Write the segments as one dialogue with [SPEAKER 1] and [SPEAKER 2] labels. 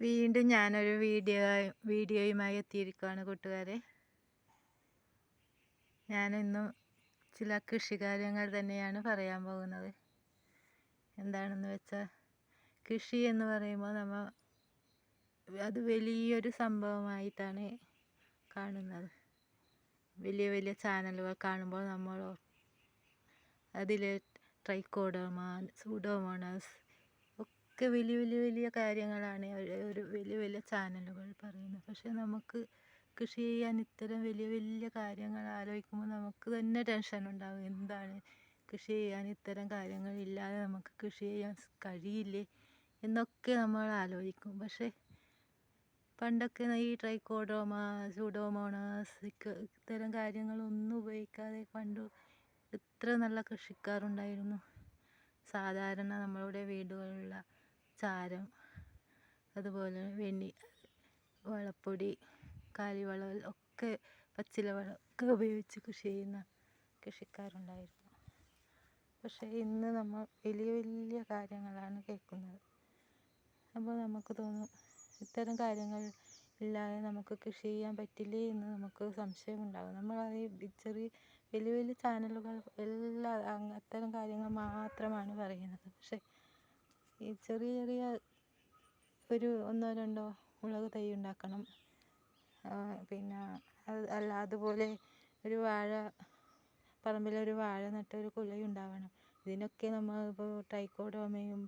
[SPEAKER 1] വീണ്ടും ഞാനൊരു വീഡിയോ വീഡിയോയുമായി എത്തിയിരിക്കുകയാണ് കൂട്ടുകാരെ. ഞാനിന്നും ചില കൃഷികാര്യങ്ങൾ തന്നെയാണ് പറയാൻ പോകുന്നത്. എന്താണെന്ന് വെച്ചാൽ കൃഷി എന്ന് പറയുമ്പോൾ നമ്മൾ അത് വലിയൊരു സംഭവമായിട്ടാണ് കാണുന്നത്. വലിയ വലിയ ചാനലുകൾ കാണുമ്പോൾ നമ്മൾ അതിൽ ട്രൈക്കോഡോമ സൂഡോമോണസ് ഒക്കെ വലിയ വലിയ വലിയ കാര്യങ്ങളാണ് ഒരു വലിയ വലിയ ചാനലുകൾ പറയുന്നത്. പക്ഷേ നമുക്ക് കൃഷി ചെയ്യാൻ ഇത്തരം വലിയ വലിയ കാര്യങ്ങൾ ആലോചിക്കുമ്പോൾ നമുക്ക് തന്നെ ടെൻഷൻ ഉണ്ടാകും എന്താണ് കൃഷി ചെയ്യാൻ ഇത്തരം കാര്യങ്ങൾ ഇല്ലാതെ നമുക്ക് കൃഷി ചെയ്യാൻ കഴിയില്ലേ എന്നൊക്കെ നമ്മൾ ആലോചിക്കും. പക്ഷേ പണ്ടൊക്കെ ഈ ട്രൈക്കോഡോമ സൂഡോമോണാസ് ഇത്തരം കാര്യങ്ങളൊന്നും ഉപയോഗിക്കാതെ പണ്ട് എത്ര നല്ല കൃഷിക്കാരുണ്ടായിരുന്നു. സാധാരണ നമ്മളുടെ വീടുകളിലുള്ള ചാരം അതുപോലെ വെണ്ണി വളപ്പൊടി കാലിവളം ഒക്കെ പച്ചില വളം ഒക്കെ ഉപയോഗിച്ച് കൃഷി ചെയ്യുന്ന കൃഷിക്കാരുണ്ടായിരുന്നു. പക്ഷേ ഇന്ന് നമ്മൾ വലിയ വലിയ കാര്യങ്ങളാണ് കേൾക്കുന്നത്. അപ്പോൾ നമുക്ക് തോന്നും ഇത്തരം കാര്യങ്ങൾ ഇല്ലാതെ നമുക്ക് കൃഷി ചെയ്യാൻ പറ്റില്ലേ എന്ന് നമുക്ക് സംശയമുണ്ടാകും. നമ്മൾ ഈ ചെറിയ വലിയ വലിയ ചാനലുകൾ എല്ലാ അത്തരം കാര്യങ്ങൾ മാത്രമാണ് പറയുന്നത്. പക്ഷേ ഈ ചെറിയ ചെറിയ ഒരു ഒന്നോ രണ്ടോ മുളക് തൈ ഉണ്ടാക്കണം. പിന്നെ അല്ല അതുപോലെ ഒരു വാഴ പറമ്പിലൊരു വാഴ നട്ട് ഒരു കുലയുണ്ടാവണം ഇതിനൊക്കെ നമ്മൾ ഇപ്പോൾ ട്രൈക്കോഡോമയും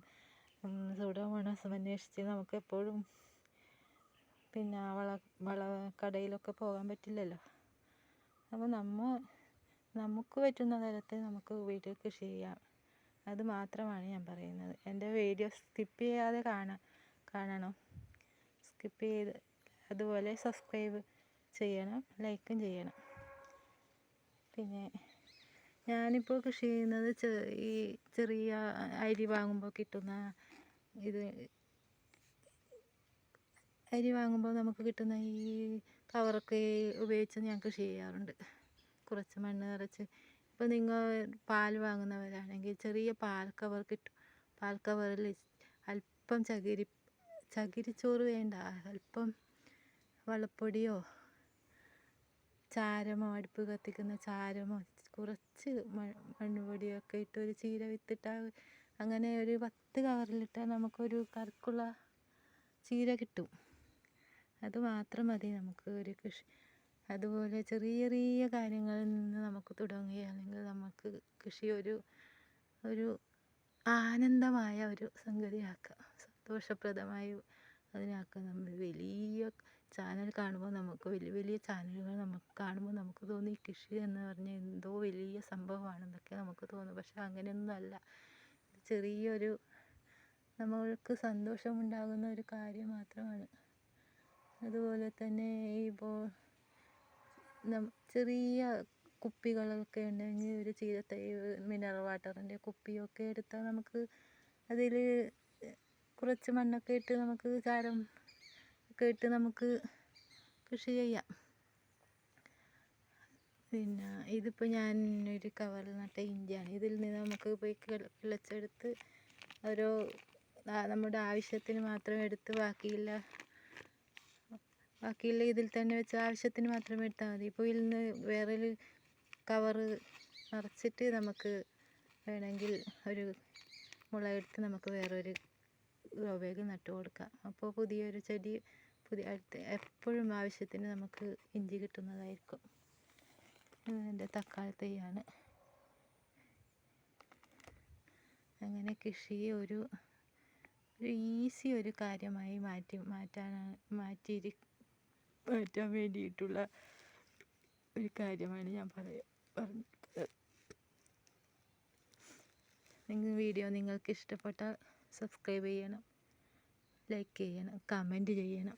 [SPEAKER 1] സൂഡോമോണസും അന്വേഷിച്ച് നമുക്ക് എപ്പോഴും പിന്നെ വള വള കടയിലൊക്കെ പോകാൻ പറ്റില്ലല്ലോ. അപ്പോൾ നമ്മൾ നമുക്ക് പറ്റുന്ന തരത്തിൽ നമുക്ക് വീട്ടിൽ കൃഷി ചെയ്യാം. അത് മാത്രമാണ് ഞാൻ പറയുന്നത്. എന്റെ വീഡിയോ സ്കിപ്പ് ചെയ്യാതെ കാണാ കാണണം. സ്കിപ്പ് ചെയ്ത് അതുപോലെ സബ്സ്ക്രൈബ് ചെയ്യണം ലൈക്കും ചെയ്യണം. പിന്നെ ഞാനിപ്പോൾ കൃഷി ചെയ്യുന്നത് ഈ ചെറിയ അരി വാങ്ങുമ്പോൾ കിട്ടുന്ന ഇത് അരി വാങ്ങുമ്പോൾ നമുക്ക് കിട്ടുന്ന ഈ കവറൊക്കെ ഉപയോഗിച്ച് ഞാൻ കൃഷി ചെയ്യാറുണ്ട്. കുറച്ച് മണ്ണ് നിറച്ച് ഇപ്പോൾ നിങ്ങൾ പാൽ വാങ്ങുന്നവരാണെങ്കിൽ ചെറിയ പാൽ കവർ കിട്ടും പാൽ കവറിൽ അല്പം ചകിരി ചകിരിച്ചോറ് വേണ്ട. അല്പം വെള്ളപ്പൊടിയോ ചാരമോ അടുപ്പ് കത്തിക്കുന്ന ചാരമോ കുറച്ച് മണ്ണുപൊടിയൊക്കെ ഇട്ട് ഒരു ചീര വിത്തിട്ടാൽ അങ്ങനെ ഒരു പത്ത് കവറിലിട്ടാൽ നമുക്കൊരു കറുക്കുള്ള ചീര കിട്ടും. അത് മാത്രം മതി നമുക്ക് ഒരു കൃഷി അതുപോലെ ചെറിയ ചെറിയ കാര്യങ്ങളിൽ നിന്ന് നമുക്ക് തുടങ്ങുകയാണെങ്കിൽ നമുക്ക് കൃഷി ഒരു ഒരു ആനന്ദമായ ഒരു സംഗതിയാക്കാം. സന്തോഷപ്രദമായ അതിനാക്കാം. നമ്മൾ വലിയ ചാനൽ കാണുമ്പോൾ നമുക്ക് വലിയ വലിയ ചാനലുകൾ നമുക്ക് കാണുമ്പോൾ നമുക്ക് തോന്നി കൃഷി എന്ന് പറഞ്ഞാൽ എന്തോ വലിയ സംഭവമാണെന്നൊക്കെ നമുക്ക് തോന്നും. പക്ഷെ അങ്ങനെയൊന്നും അല്ല. ചെറിയൊരു നമ്മൾക്ക് സന്തോഷമുണ്ടാകുന്ന ഒരു കാര്യം മാത്രമാണ്. അതുപോലെ തന്നെ ഇപ്പോൾ ചെറിയ കുപ്പികളൊക്കെ ഉണ്ടെങ്കിൽ ഒരു ചീരത്തൈ മിനറൽ വാട്ടറിന്റെ കുപ്പിയൊക്കെ എടുത്താൽ നമുക്ക് അതിൽ കുറച്ച് മണ്ണൊക്കെ ഇട്ട് നമുക്ക് ചാരം ഒക്കെ ഇട്ട് നമുക്ക് കൃഷി ചെയ്യാം. പിന്നെ ഇതിപ്പോൾ ഞാൻ ഒരു കവറിൽ നട്ട ഇഞ്ചിയാണ്. ഇതിൽ നിന്ന് നമുക്ക് പോയി കിളച്ചെടുത്ത് ഓരോ നമ്മുടെ ആവശ്യത്തിന് മാത്രം എടുത്ത് ബാക്കിയില്ല ബാക്കിയുള്ള ഇതിൽ തന്നെ വെച്ച് ആവശ്യത്തിന് മാത്രം എടുത്താൽ മതി. ഇപ്പോൾ ഇതിൽ നിന്ന് വേറെ ഒരു കവറ് നിറച്ചിട്ട് നമുക്ക് വേണമെങ്കിൽ ഒരു മുളകെടുത്ത് നമുക്ക് വേറൊരു ഗ്രോ നട്ടു കൊടുക്കാം. അപ്പോൾ പുതിയൊരു ചെടി പുതിയ അടുത്ത് എപ്പോഴും ആവശ്യത്തിന് നമുക്ക് ഇഞ്ചി കിട്ടുന്നതായിരിക്കും. എന്റെ തക്കാളി തൈയാണ്. അങ്ങനെ കൃഷിയെ ഒരു ഒരു ഈസി ഒരു കാര്യമായി മാറ്റി മാറ്റാനാണ് മാറ്റിയിരി മാറ്റാൻ വേണ്ടിയിട്ടുള്ള ഒരു കാര്യമാണ് ഞാൻ പറയാം പറഞ്ഞത് നിങ്ങൾ വീഡിയോ നിങ്ങൾക്ക് ഇഷ്ടപ്പെട്ടാൽ സബ്സ്ക്രൈബ് ചെയ്യണം ലൈക്ക് ചെയ്യണം കമന്റ് ചെയ്യണം.